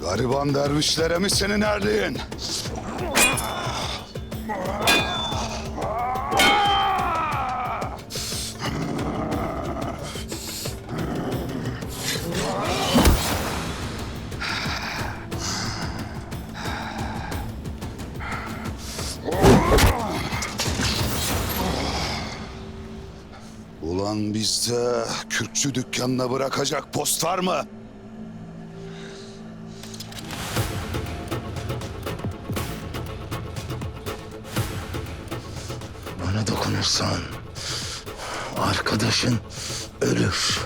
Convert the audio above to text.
Gariban dervişlere mi senin erliğin? Ulan bizde Kürkçü dükkanına bırakacak post var mı? Bana dokunursan arkadaşın ölür.